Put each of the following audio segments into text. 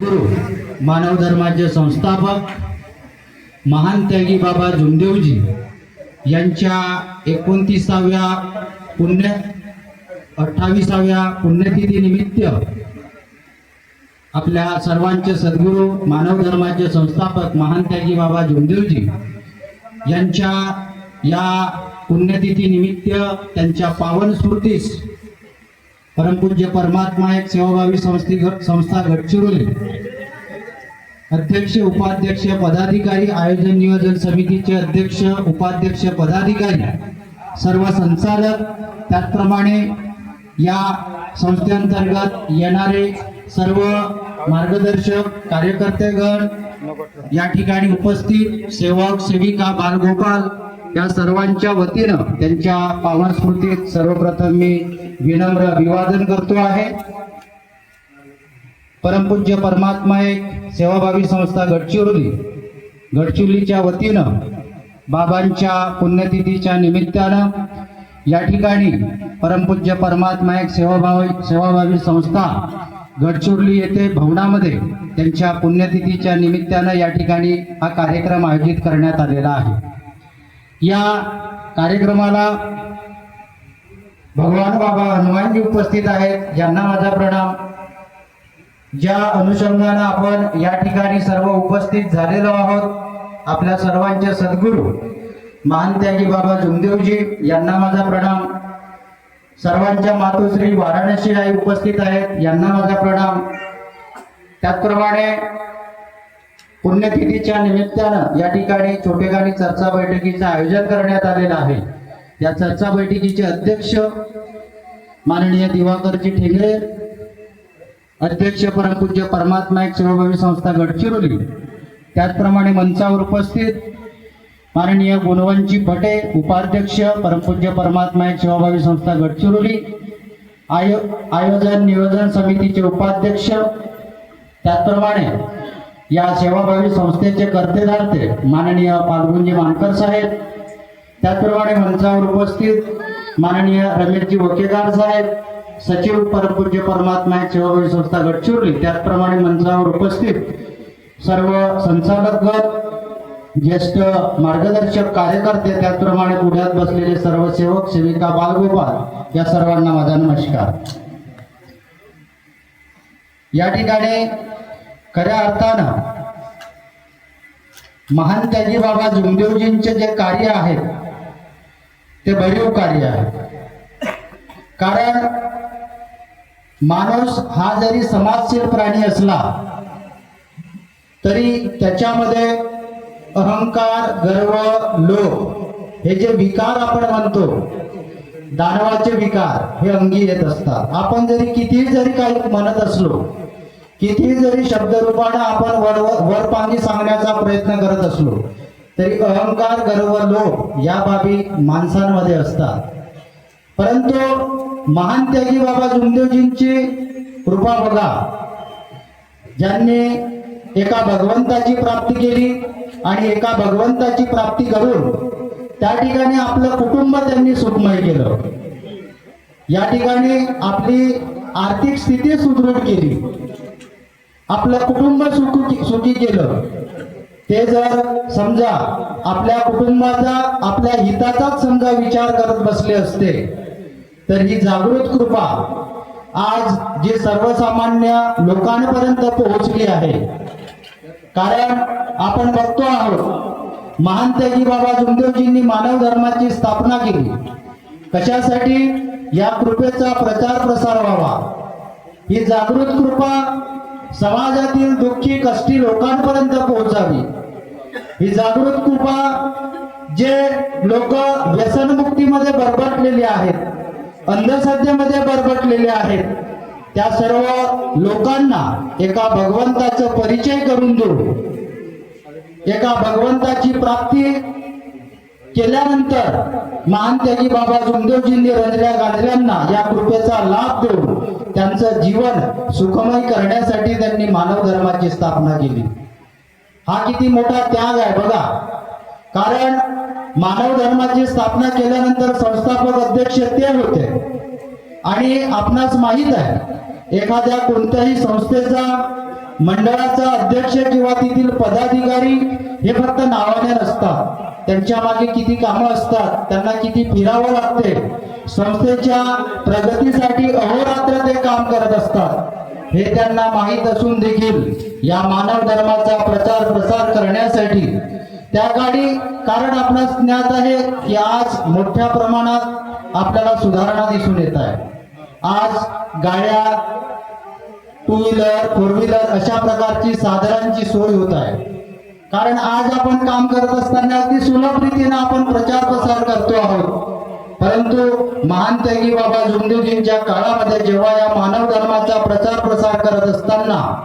गुरु मानव धर्माचे संस्थापक महान त्यागी बाबा जुमदेवजी यांच्या एकोणतीसाव्या पुण्य अठ्ठावीसाव्या पुण्यतिथी निमित्त आपल्या सर्वांचे सद्गुरू मानव धर्माचे संस्थापक महान त्यागी बाबा जुमदेवजी यांच्या या पुण्यतिथी निमित्त त्यांच्या पावन स्मृतीस परमपूज्य परमात्मा एक सेवाभावी संस्थी संस्था गडचिरोली. अध्यक्ष उपाध्यक्ष पदाधिकारी आयोजन नियोजन समितीचे अध्यक्ष उपाध्यक्ष पदाधिकारी सर्व संचालक त्याचप्रमाणे या संस्थेअंतर्गत येणारे सर्व मार्गदर्शक कार्यकर्तेगण या ठिकाणी उपस्थित सेवक सेविका बालगोपाल या सर्वांच्या वतीनं त्यांच्या पावन स्मृतीत सर्वप्रथम मी विनम्र अभिवादन करतो आहे. परमपूज्य परमात्मा एक सेवाभावी संस्था गडचिरोली. गडचिरोलीच्या वतीनं बाबांच्या पुण्यतिथीच्या निमित्तानं या ठिकाणी परमपूज्य परमात्मा एक सेवाभावी सेवाभावी संस्था गडचिरोली येथे भवनामध्ये त्यांच्या पुण्यतिथीच्या निमित्तानं या ठिकाणी हा कार्यक्रम आयोजित करण्यात आलेला आहे. या कार्यक्रमाला भगवान बाबा हनुमानजी उपस्थित आहेत. यांना माझा प्रणाम. ज्या अनुषंगानं आपण या ठिकाणी सर्व उपस्थित झालेलो आहोत आपल्या सर्वांचे सद्गुरू महान त्यागी बाबा जुमदेवजी यांना माझा प्रणाम. सर्वांच्या मातोश्री वाराणसी आई उपस्थित आहेत यांना माझा प्रणाम. त्याचप्रमाणे पुण्यतिथीच्या निमित्तानं या ठिकाणी छोटेखानी चर्चा बैठकीचं आयोजन करण्यात आलेलं आहे. या चर्चा बैठकीचे अध्यक्ष माननीय दिवाकरजी ठेंगळे अध्यक्ष परमपूज्य परमात्मा एक सेवाभावी संस्था गडचिरोली त्याचप्रमाणे मंचावर उपस्थित माननीय गुणवंची भटे उपाध्यक्ष परमपूज्य परमात्मा एक सेवाभावी संस्था गडचिरोली आयो आयोजन नियोजन समितीचे उपाध्यक्ष त्याचप्रमाणे या सेवाभावी संस्थेचे कर्तेदार माननीय फाल्गुनजी मानकर साहेब त्याचप्रमाणे मंचावर उपस्थित माननीय रमेशजी वकेदार साहेब सचिव परमपूज्य परमात्मा सेवाभावी संस्था गडचिरोली त्याचप्रमाणे मंचावर उपस्थित सर्व संचालकगण ज्येष्ठ मार्गदर्शक कार्यकर्ते त्याचप्रमाणे पुढ्यात बसलेले सर्व सेवक सेविका बालगोपाल या सर्वांना माझा नमस्कार. या ठिकाणी खऱ्या अर्थानं महान त्यागी बाबा जुमदेवजींचे जे कार्य आहेत ते भरीव कार्य आहे. कारण माणूस हा जरी समाजशील प्राणी असला तरी त्याच्यामध्ये अहंकार गर्व लोभ हे जे विकार आपण म्हणतो दानवाचे विकार हे अंगी येत असतात. आपण जरी कितीही जरी काही म्हणत असलो कितीही जरी शब्दरूपाने आपण वर वरपांगी सांगण्याचा प्रयत्न करत असलो तरी अहंकार गर्व लोभ या बाबी माणसांमध्ये असतात. परंतु महान त्यागी बाबा जुमदेवजींची कृपा बघा. ज्यांनी एका भगवंताची प्राप्ती केली आणि एका भगवंताची प्राप्ती करून त्या ठिकाणी आपलं कुटुंब त्यांनी सुखमय केलं. या ठिकाणी आपली आर्थिक स्थिती सुदृढ केली. आपलं कुटुंब सुखी सुखी केलं. ते जर समजा आपल्या कुटुंबाचा आपल्या हिताचाच समजा विचार करत बसले असते तर ही जागृत कृपा आज जी सर्वसामान्य लोकांपर्यंत पोहोचली आहे. कारण आपण बघतो आहोत महान त्यागी बाबा जुमदेवजींनी मानव धर्माची स्थापना केली. कशासाठी? या कृपेचा प्रचार प्रसार व्हावा. ही जागृत कृपा समाजातील दुःखी कष्टी लोकांपर्यंत पोहोचावी. ही जागृत कृपा जे लोक व्यसनमुक्तीमध्ये बरबटलेले आहेत अंधश्रद्धेमध्ये बरबटलेले आहेत त्या सर्व लोकांना एका भगवंताचा परिचय करून देऊ. एका भगवंताची प्राप्ती केल्यानंतर महान त्यागी बाबा जुमदेवजींनी रंजल्या गांधल्यांना या कृपेचा लाभ देऊन त्यांचं जीवन सुखमय करण्यासाठी त्यांनी मानव धर्माची स्थापना केली. हा किती मोठा त्याग आहे बघा. कारण मानव धर्माची स्थापना केल्यानंतर संस्थापक अध्यक्ष ते होते. आणि आपणास माहीत आहे एखाद्या कोणत्याही संस्थेचा मंडळाचा अध्यक्ष किंवा तेथील पदाधिकारी हे फक्त नावाने नसतात. त्यांच्या मागे किती कामं असतात त्यांना किती फिरावं लागते. संस्थेच्या प्रगतीसाठी अहोरात्र ते काम करत असतात. हे त्यांना माहीत असून देखील या मानव धर्माचा प्रचार प्रसार करण्यासाठी त्या काळी कारण आपणास ज्ञात आहे की आज मोठ्या प्रमाणात आपल्याला सुधारणा दिसून येत आहे. आज गाड्या टू व्हीलर फोर व्हीलर अशा प्रकारची साधनांची सोय होत आहे. कारण आज आपण काम करत असताना अगदी सुलभ रीतीने आपण प्रचार प्रसार करतो आहोत. परंतु महान त्यागी बाबा जुमदेवजींच्या काळामध्ये जेव्हा या मानव धर्माचा प्रचार प्रसार करत असताना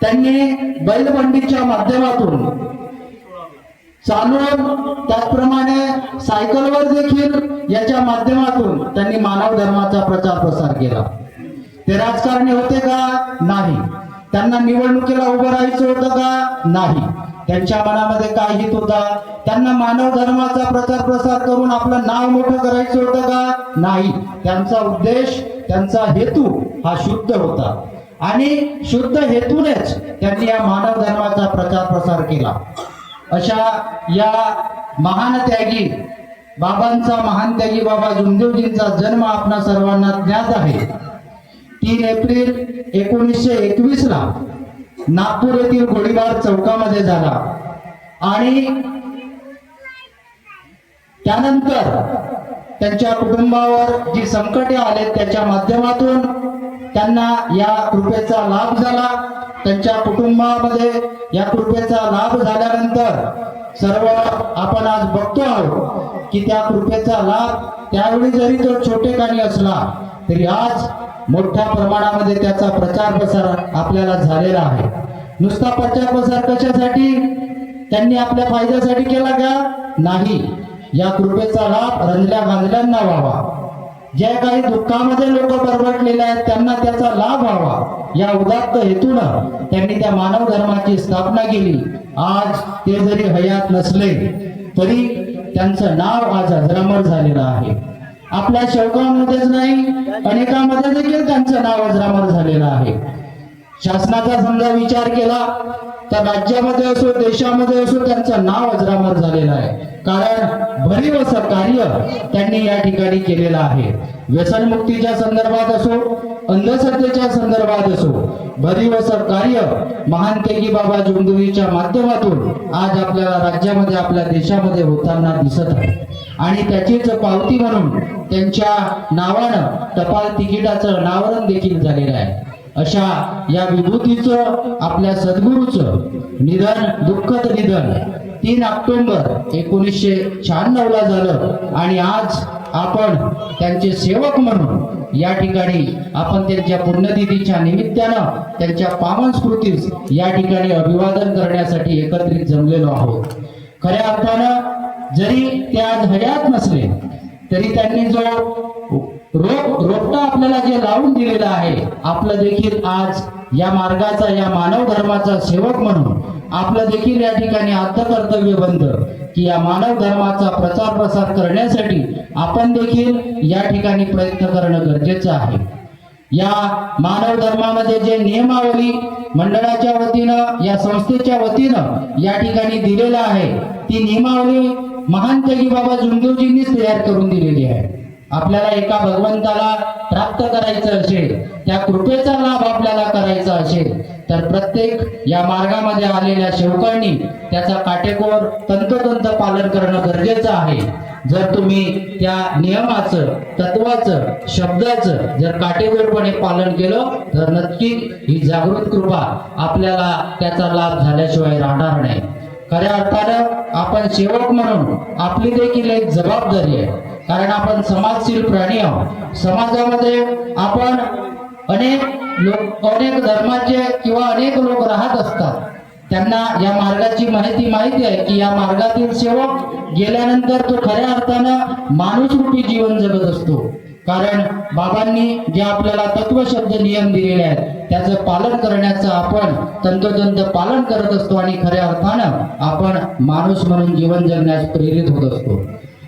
त्यांनी बैलबंडीच्या माध्यमातून चालून त्याचप्रमाणे सायकलवर देखील याच्या माध्यमातून त्यांनी मानव धर्माचा प्रचार प्रसार केला. ते राजकारणी होते का? नाही. त्यांना निवडणुकीला उभं राहायचं होतं का? नाही. त्यांच्या मनामध्ये काय हित होता? त्यांना मानव धर्माचा प्रचार प्रसार करून आपलं नाव मोठं करायचं होतं का? नाही. त्यांचा उद्देश त्यांचा हेतू हा शुद्ध होता. आणि शुद्ध हेतूनेच त्यांनी या मानव धर्माचा प्रचार प्रसार केला. अशा या महान त्यागी बाबांचा महान त्यागी बाबा जुमदेवजींचा जन्म आपणा सर्वांना ज्ञात आहे. तीन एप्रिल एकोणीसशे एकवीस ला नागपूर येथील गोळीबार चौकामध्ये झाला. आणि त्यानंतर त्यांच्या कुटुंबावर जी संकटे आले त्याच्या माध्यमातून त्यांना या कृपेचा लाभ झाला. त्यांच्या कुटुंबामध्ये या कृपेचा लाभ झाल्यानंतर सर्व आपण आज बघतो आहोत की त्या कृपेचा लाभ त्यावेळी जरी तो छोटेखानी असला तरी आज मोठ्या प्रमाणामध्ये त्याचा प्रचार प्रसार आपल्याला झालेला आहे. नुसता प्रचार प्रसार कशासाठी? त्यांनी आपल्या फायद्यासाठी केला का? नाही. या कृपेचा लाभ रंजल्या गांजल्यांना व्हावा. ज्या काही दुःखामध्ये लोक परवडलेले आहेत त्यांना त्याचा लाभ व्हावा. या उदात्त हेतून त्यांनी त्या मानव धर्माची स्थापना केली. आज ते जरी हयात नसले तरी त्यांचं नाव आज अजरामर झालेलं आहे. आपल्या शौकामध्येच नाही अनेकांमध्ये देखील त्यांचं नाव अजरामर झालेलं आहे. शासनाचा समजा विचार केला तर राज्यामध्ये असो देशामध्ये असो त्यांचं नाव अजरामर झालेलं आहे. कारण भरीव असं कार्य त्यांनी या ठिकाणी केलेलं आहे. व्यसनमुक्तीच्या संदर्भात असो अंधश्रद्धेच्या संदर्भात असो. भरीव कार्य महान तेगी बाबा जुमदेवीच्या माध्यमातून आज आपल्याला राज्यामध्ये आपल्या देशामध्ये होताना दिसत आहे. आणि त्याचीच पावती म्हणून त्यांच्या नावानं टपाल तिकिटाचं नावरण देखील झालेलं आहे. अशा या विभूतीचं आपल्या सद्गुरूचं निधन दुःखद निधन तीन ऑक्टोबर एकोणीसशे शहाण्णवला झालं. आणि आज आपण त्यांचे सेवक म्हणून या ठिकाणी आपण त्यांच्या पुण्यतिथीच्या निमित्तानं त्यांच्या पावन स्मृतीस या ठिकाणी अभिवादन करण्यासाठी एकत्रित जमलेलो आहोत. खऱ्या अर्थानं जरी ते आज हयात नसले तरी त्यांनी जो रोप रोपटा आपल्याला जे लावून दिलेलं आहे आपलं देखील आज या मार्गाचा या मानव धर्माचा सेवक म्हणून आपलं देखील या ठिकाणी आत्मकर्तव्य बनतं. की या मानव धर्माचा प्रचार प्रसार करण्यासाठी आपण देखील या ठिकाणी प्रयत्न करणं गरजेचं आहे. या मानव धर्मामध्ये जे नियमावली मंडळाच्या वतीनं या संस्थेच्या वतीनं या ठिकाणी दिलेलं आहे ती नियमावली महान त्यागी बाबा जुमदेवजींनीच तयार करून दिलेली आहे. आपल्याला एका भगवंताला प्राप्त करायचं असेल त्या कृपेचा लाभ आपल्याला करायचा असेल तर प्रत्येक या मार्गामध्ये आलेल्या शेवकांनी त्याचा काटेकोर तंतोतंत पालन करणं गरजेचं आहे. जर तुम्ही त्या नियमाचं तत्वाचं शब्दाचं जर काटेकोरपणे पालन केलं तर नक्की ही जागृत कृपा आपल्याला त्याचा लाभ झाल्याशिवाय राहणार नाही. खऱ्या अर्थानं आपण सेवक म्हणून आपली देखील एक जबाबदारी आहे. कारण आपण समाजशील प्राणी आहोत. समाजामध्ये आपण अनेक लोक अनेक धर्माचे किंवा अनेक लोक राहत असतात. त्यांना या मार्गाची माहिती माहिती आहे की या मार्गातील सेवक गेल्यानंतर तो खऱ्या अर्थानं माणूसरूपी जीवन जगत असतो. कारण बाबांनी जे आपल्याला तत्वशब्द नियम दिलेले आहेत त्याचं पालन करण्याचं आपण तंतोतंत पालन करत असतो आणि खऱ्या अर्थानं आपण माणूस म्हणून जीवन जगण्यास प्रेरित होत असतो.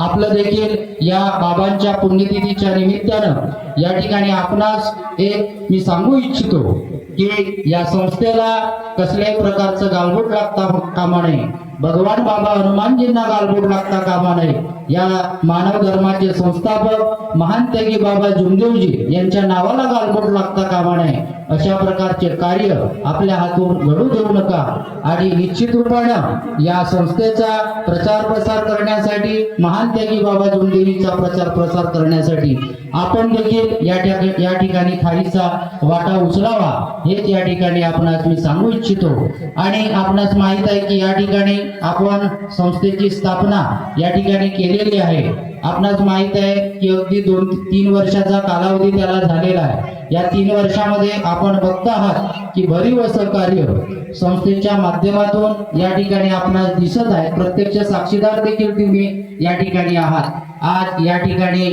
आपलं देखील या बाबांच्या पुण्यतिथीच्या निमित्तानं या ठिकाणी आपणास एक मी सांगू इच्छितो की या संस्थेला कसल्याही प्रकारचं गालबोट लागता कामा नये. भगवान बाबा हनुमानजींना गालबोट लागता कामा नये. या मानव धर्माचे संस्थापक महान त्यागी बाबा जुमदेवजी यांच्या नावाला गालबोट लागता कामा नये. अशा प्रकारचे कार्य आपल्या हातून घडू देऊ नका आणि निश्चित रूपानं या संस्थेचा प्रचार प्रसार करण्यासाठी महान त्यागी बाबा जुमदेवीचा प्रचार प्रसार करण्यासाठी आपण देखील या ठिका- या ठिकाणी खारीचा वाटा उचलावा हेच या ठिकाणी आपणास मी सांगू इच्छितो. आणि आपणास माहीत आहे की या ठिकाणी आपण संस्थेची स्थापना या ठिकाणी केलेली आहे. आपणास माहीत आहे की अगदी दोन तीन वर्षाचा कालावधी त्याला झालेला आहे. या तीन वर्षामध्ये आपण बघत आहात की भरीव सहकार्य कार्य संस्थेच्या माध्यमातून या ठिकाणी आपणास दिसत आहे. प्रत्यक्ष साक्षीदार देखील तुम्ही या ठिकाणी आहात. आज या ठिकाणी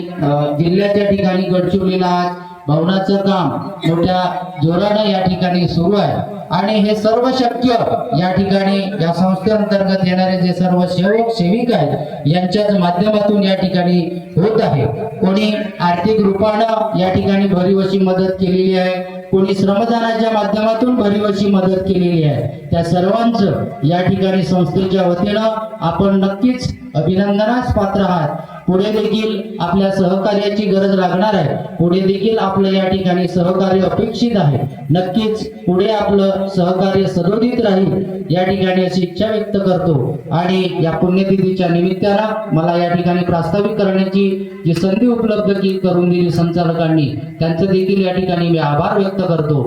जिल्ह्याच्या ठिकाणी गडचिरोलीला आज भवनाचं काम मोठ्या जोरानं या ठिकाणी सुरू आहे. आणि हे सर्व शक्य या ठिकाणी या संस्थेअंतर्गत येणारे जे सर्व सेवक सेविक आहेत यांच्याच माध्यमातून या ठिकाणी होत आहे. कोणी आर्थिक रूपानं या ठिकाणी भरीव अशी मदत केलेली आहे कोणी श्रमदानाच्या माध्यमातून भरीव अशी मदत केलेली आहे त्या सर्वांचं या ठिकाणी संस्थेच्या वतीनं आपण नक्कीच अभिनंदनास पात्र आहात. पुढे देखील आपल्या सहकार्याची गरज लागणार आहे. पुढे देखील आपलं या ठिकाणी सहकार्य अपेक्षित आहे. नक्कीच पुढे आपलं सहकार्य सदोदित राहील या ठिकाणी अशी इच्छा व्यक्त करतो. आणि या पुण्यतिथीच्या निमित्तानं मला या ठिकाणी प्रास्ताविक करण्याची जी संधी उपलब्ध करून दिली संचालकांनी त्यांचं देखील या ठिकाणी मी आभार व्यक्त करतो.